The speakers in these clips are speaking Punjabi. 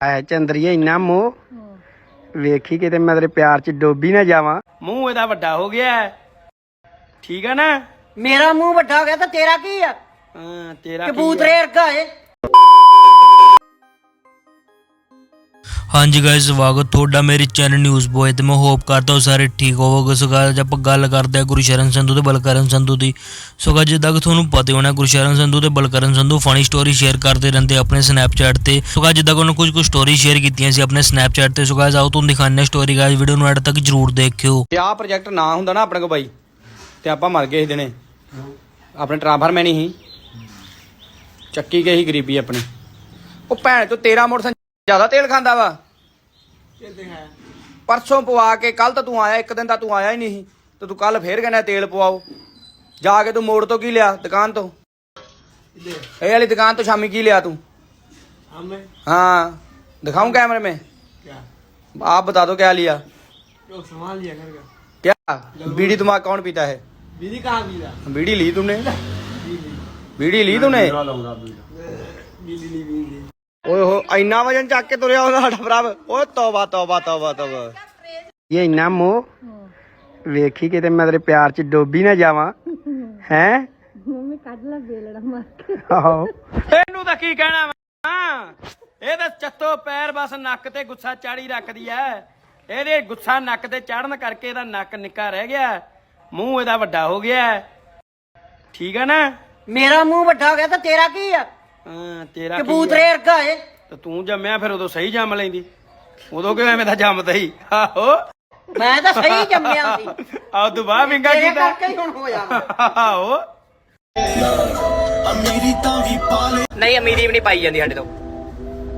ਐ ਚੰਦਰੀਏ ਇੰਨਾ ਮੋਹ। ਵੇਖੀ ਕਿਤੇ ਮੈਂ ਤੇਰੇ ਪਿਆਰ 'ਚ ਡੋਬੀ ਨਾ ਜਾਵਾਂ। ਮੂੰਹ ਇਹਦਾ ਵੱਡਾ ਹੋ ਗਿਆ ਹੈ। ਠੀਕ ਆ ਨਾ? ਮੇਰਾ ਮੂੰਹ ਵੱਡਾ ਹੋ ਗਿਆ ਤਾਂ ਤੇਰਾ ਕੀ ਆ? ਹਾਂ ਤੇਰਾ ਕੀ ਕਬੂਤਰੇ ਵਰਗਾ ਏ। ਹਾਂਜੀ ਗਾਇਸ ਸਵਾਗਤ ਤੁਹਾਡਾ ਮੇਰੇ ਚੈਨਲ ਨਿਊਜ਼ ਬੋਏ ਤੇ। ਮੈਂ ਹੋਪ ਕਰਦਾ ਹਾਂ ਸਾਰੇ ਠੀਕ ਹੋਵੋਗੇ। ਸੋ guys, ਆਪਾਂ ਗੱਲ ਕਰਦੇ ਹਾਂ ਗੁਰਸ਼ਰਨ ਸੰਧੂ ਤੇ ਬਲਕਰਨ ਸੰਧੂ ਦੀ। ਸੋ guys, ਜਿੱਦਾਂ ਕਿ ਤੁਹਾਨੂੰ ਪਤਾ ਹੋਣਾ ਗੁਰਸ਼ਰਨ ਸੰਧੂ ਤੇ Balkaran Sandhu funny story share ਕਰਦੇ ਰਹਿੰਦੇ ਆਪਣੇ ਸਨੈਪਚੈਟ ਤੇ। ਸੋ guys, ਜਿੱਦਾਂ ਕਿ ਉਹਨਾਂ ਕੁਝ ਕੁ ਸਟੋਰੀ ਸ਼ੇਅਰ ਕੀਤੀਆਂ ਸੀ ਆਪਣੇ ਸਨੈਪਚੈਟ ਤੇ। ਸੋ guys, ਆਓ ਤੁਹਾਨੂੰ ਦਿਖਾਉਂਦੇ ਹਾਂ ਸਟੋਰੀ ਗਾਇਸ ਵੀਡੀਓ ਨੂੰ ਐਡ ਤੱਕ ਜਰੂਰ ਦੇਖਿਓ। ਜੇ ਆਹ ਪ੍ਰੋਜੈਕਟ ਨਾ ਹੁੰਦਾ ਨਾ ਆਪਣੇ ਕੋ ਬਾਈ ਤੇ ਆਪਾਂ ਮਰ ਗਏ ਸੀ ਦਿਨੇ। ਆਪਣੇ ਟਰਾਂਸਫਰ ਮੈਂ ਨਹੀਂ ਚੱਕੀ ਗਈ ਗਰੀਬੀ ਆਪਣੀ। ਉਹ ਭੈਣ ਤੋਂ ਤੇਰਾ ਮੋਟਰਸਾਈਕਲ ਜ਼ਿਆਦਾ ਤੇਲ ਖਾਂਦਾ ਵਾ ਪਰਸੋਂ ਪਵਾ ਕੇ ਕੱਲ ਤਾਂ ਤੂੰ ਆਇਆ ਇੱਕ ਦਿਨ ਤਾਂ ਤੂੰ ਆਇਆ ਹੀ ਨਹੀਂ ਸੀ ਤੇ ਤੂੰ ਕੱਲ ਫੇਰ ਕਹਿੰਦਾ ਤੇਲ ਪਵਾਓ ਜਾ ਕੇ ਤੂੰ ਮੋੜ ਤੋਂ ਕੀ ਲਿਆ ਦੁਕਾਨ ਤੋਂ ਇਹ ਵਾਲੀ ਦੁਕਾਨ ਤੋਂ ਸ਼ਾਮੀ ਕੀ ਲਿਆ ਤੂੰ हाँ दिखाऊं कैमरे में क्या आप बता दो क्या लिया सामान लिया घर का क्या बीड़ी तुम्हारा कौन पीता है बीड़ी कहाँ पीला बीड़ी ली तुमने बीड़ी ली तूने बीड़ी ली बीड़ी ਓਏ ਹੋ ਇੰਨਾ ਵਜਨ ਚੱਕ ਕੇ ਤੁਰਿਆ ਉਹਦਾ ਸਾਡਾ ਭਰਾ। ਓਏ ਤੋਬਾ ਤੋਬਾ ਤੋਬਾ ਤੋਬਾ। ਇਹ ਇੰਨਾ ਮੋਹ। ਵੇਖੀ ਕਿਤੇ ਮੈਂ ਤੇਰੇ ਪਿਆਰ 'ਚ ਡੋਬੀ ਨਾ ਜਾਵਾਂ। ਹੈ? ਮੰਮੀ ਕੱਢ ਲੈ ਬੇਲੜਾ ਮਾਰ ਕੇ। ਆਹੋ। ਇਹਨੂੰ ਤਾਂ ਕੀ ਕਹਿਣਾ ਵਾ? ਇਹ ਤਾਂ ਚੱਤੋ ਪੈਰ ਬਸ ਨੱਕ ਤੇ ਗੁੱਸਾ ਚਾੜੀ ਰੱਖਦੀ ਐ। ਇਹਦੇ ਗੁੱਸਾ ਨੱਕ ਤੇ ਚੜਨ ਕਰਕੇ ਇਹਦਾ ਨੱਕ ਨਿੱਕਾ ਰਹਿ ਗਿਆ। ਮੂੰਹ ਇਹਦਾ ਵੱਡਾ ਹੋ ਗਿਆ। ਠੀਕ ਆ ਨਾ? ਮੇਰਾ ਮੂੰਹ ਵੱਡਾ ਹੋ ਗਿਆ ਤਾਂ ਤੇਰਾ ਕੀ ਆ? ਹਾਂ ਤੇਰਾ ਕੀ ਕਬੂਤਰੇ? ਵਰਗਾ ਏ? ਤੇ ਤੂੰ ਜੰਮਿਆ ਫਿਰ ਉਦੋਂ ਸਹੀ ਜੰਮ ਲੈਂਦੀ। ਉਦੋਂ ਕਿਉਂ ਐਵੇਂ ਦਾ ਜੰਮਦਾ ਹੀ ਆਹੋ। ਮੈਂ ਤਾਂ ਸਹੀ ਜੰਮਿਆ ਸੀ। ਆਹ ਤੂੰ ਬਾਹ ਵਿੰਗਾ ਤੇਰੇ ਕੀਤਾ। ਕਰਕੇ ਹੀ ਹੁਣ ਹੋਇਆ। ਵਾ। ਆਹੋ ਨਹੀਂ ਅਮੀਰੀ ਵੀ ਨਹੀਂ ਪਾਈ ਜਾਂਦੀ ਸਾਡੇ ਤੋਂ।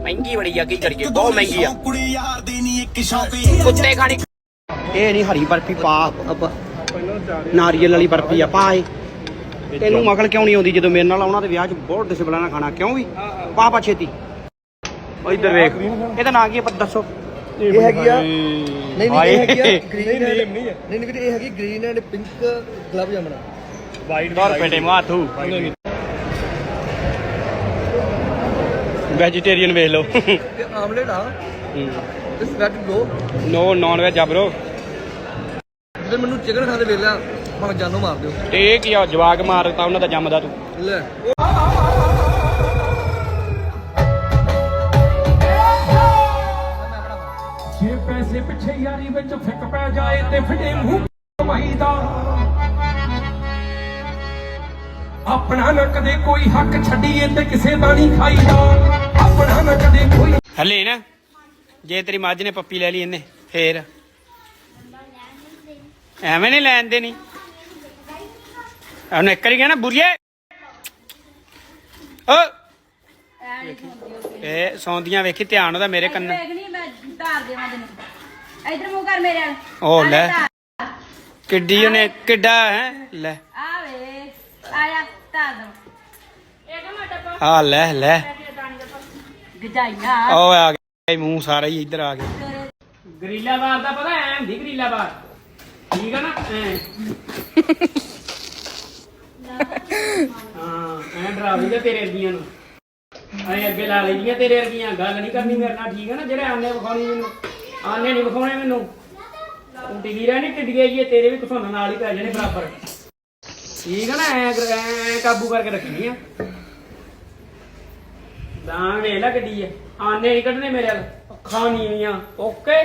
ਮਹਿੰਗੀ ਬੜੀ ਆ ਕੀ ਕਰੀਏ ਬਹੁਤ ਮਹਿੰਗੀ ਆ। ਕੁੱਤੇ ਖਾਣੀ ਇਹ ਨਹੀਂ ਹਰੀ ਬਰਫੀ ਪਾ ਨਾਰੀਅਲ ਵਾਲੀ ਬਰਫੀ ਆ ਪਾ ਇਹ ਤੈਨੂੰ ਮਗਲ ਕਿਉਂ ਨਹੀਂ ਆਉਂਦੀ ਜਦੋਂ ਮੇਰੇ ਨਾਲ ਆਉਣਾ ਤੇ ਵਿਆਹ 'ਚ ਬਹੁਤ ਡਿਸਪਲਿਨ ਖਾਣਾ ਕਿਉਂ ਵੀ? ਪਾ ਪਾ ਛੇਤੀ। ਉਹ ਇੱਧਰ ਵੇਖ। ਇਹਦਾ ਨਾਂ ਕੀ ਹੈ ਪਰ ਦੱਸੋ। ਇਹ ਹੈਗੀ ਆ ਨਹੀਂ ਨਹੀਂ ਇਹ ਹੈਗੀ ਆ ਗ੍ਰੀਨ ਨਹੀਂ ਨਹੀਂ ਵੀਰੇ ਇਹ ਹੈਗੀ ਗ੍ਰੀਨ ਐਂਡ ਪਿੰਕ ਗੁਲਾਬ ਜਾਮਣਾ ਦੌਰ ਪੇਟੇ ਮਾਥੂ ਵੈਜੀਟੇਰੀਅਨ ਵੇਖ ਲਓ। ਤੇ ਆਮਲੇਟ ਆ। ਤੇ ਸਵੈਟ ਗੋ ਨੋ ਨਾਨ ਵੈਜ ਆ ਬ్రో ਜੇ ਮੈਨੂੰ ਚਿਕਨ ਖਾਦੇ ਵੇਖ ਲਿਆ। ਭਾਵੇਂ ਜਾਨੋਂ ਮਾਰ ਦਿਓ। ਤੇ ਇਹ ਕੀ ਆ ਜਵਾਕ ਮਾਰਤਾ ਉਹਨਾਂ ਦਾ ਜੰਮਦਾ ਤੂੰ। ਲੈ। ਜੇ ਪੈਸੇ ਪਿੱਛੇ ਯਾਰੀ ਵਿੱਚ ਫਿੱਕ ਪੈ ਜਾਏ ਤੇ ਫਿੱਟੇ ਮੂੰਹ ਕਮਾਈ ਦਾ। ਆਪਣਾ ਨਾ ਕਦੇ ਕੋਈ ਹੱਕ ਛੱਡੀਏ ਤੇ ਕਿਸੇ ਦਾ ਨਹੀਂ ਖਾਈਦਾ ਆਪਣਾ ਨਾ ਕਦੇ ਕੋਈ ਹਲੇ ਨਾ ਜੇ ਤੇਰੀ ਮੱਝ ਨੇ ਪੱਪੀ ਲੈ ਲਈ ਇਹਨੇ ਫੇਰ। ਐਵੇਂ ਨਹੀਂ ਲੈਣ ਦੇਣੀ। ਉਹਨੇ ਇੱਕ ਵਾਰੀ ਕਹਿਣਾ ਬੁਰੀਏ ਓ। ਇਹ ਸੌਂਦੀਆਂ ਵੇਖੀ ਧਿਆਨ ਉਹਦਾ ਮੇਰੇ ਕੰਨ। ਵੇਖਣੀ ਮੈਂ ਧਾਰ ਦੇਵਾਂ ਤੈਨੂੰ। ਇਧਰ ਮੂੰਹ ਕਰ ਮੇਰੇ ਵੱਲ। ਉਹ ਆ ਲੈ। ਕਿੱਡੀ ਉਹਨੇ ਕਿੱਡਾ ਹੈ ਲੈ। ਆ ਵੇ ਆਇਆ ਧਾਰ ਦੋ ਆ ਲੈ ਲੈ। ਗਜਾਈਆਂ। ਉਹ ਆ ਗਿਆ ਮੂੰਹ ਸਾਰਾ ਹੀ ਇੱਧਰ ਆ ਗਿਆ। ਗਰੀਲਾ ਬਾਰ ਦਾ ਪਤਾ ਐ ਹੁੰਦੀ ਗਰੀਲਾ ਬਾਰ ਠੀਕ ਆ ਨਾ ਐ। ਹਾਂ, ਐ ਡਰਾਵੀਗਾ ਤੇਰੇ ਅਰਗੀਆਂ ਨੂੰ। ਐ ਅੱਗੇ ਲਾ ਲਈਆਂ ਤੇਰੇ ਅਰਗੀਆਂ ਗੱਲ ਨਹੀਂ ਕਰਨੀ ਮੇਰੇ ਨਾਲ, ਠੀਕ ਆ ਨਾ? ਜਿਹੜੇ ਆਨੇ ਵਿਖਾਉਣੀ ਮੈਨੂੰ। ਆਨੇ ਨਹੀਂ ਵਿਖਾਉਣੇ ਮੈਨੂੰ। ਤੂੰ ਟਿਕੀ ਨਹੀਂ ਟਿੱਡੀ ਗਈ ਤੇਰੇ ਵੀ ਘਸੁੰਨ ਨਾਲ ਹੀ ਪੈ ਜਾਣੇ ਬਰਾਬਰ। ਠੀਕ ਹੈ ਨਾ? ਐ ਐ ਕਾਬੂ ਕਰਕੇ ਰੱਖਣੀ ਆ। ਦਾਣ ਵੇਖ ਗੱਡੀ ਐ ਆਨੇ ਨਹੀਂ ਕੱਢਣੇ ਮੇਰੇ ਵੱਲ। ਅੱਖਾਂ ਨੀਵੀਆਂ ਓਕੇ।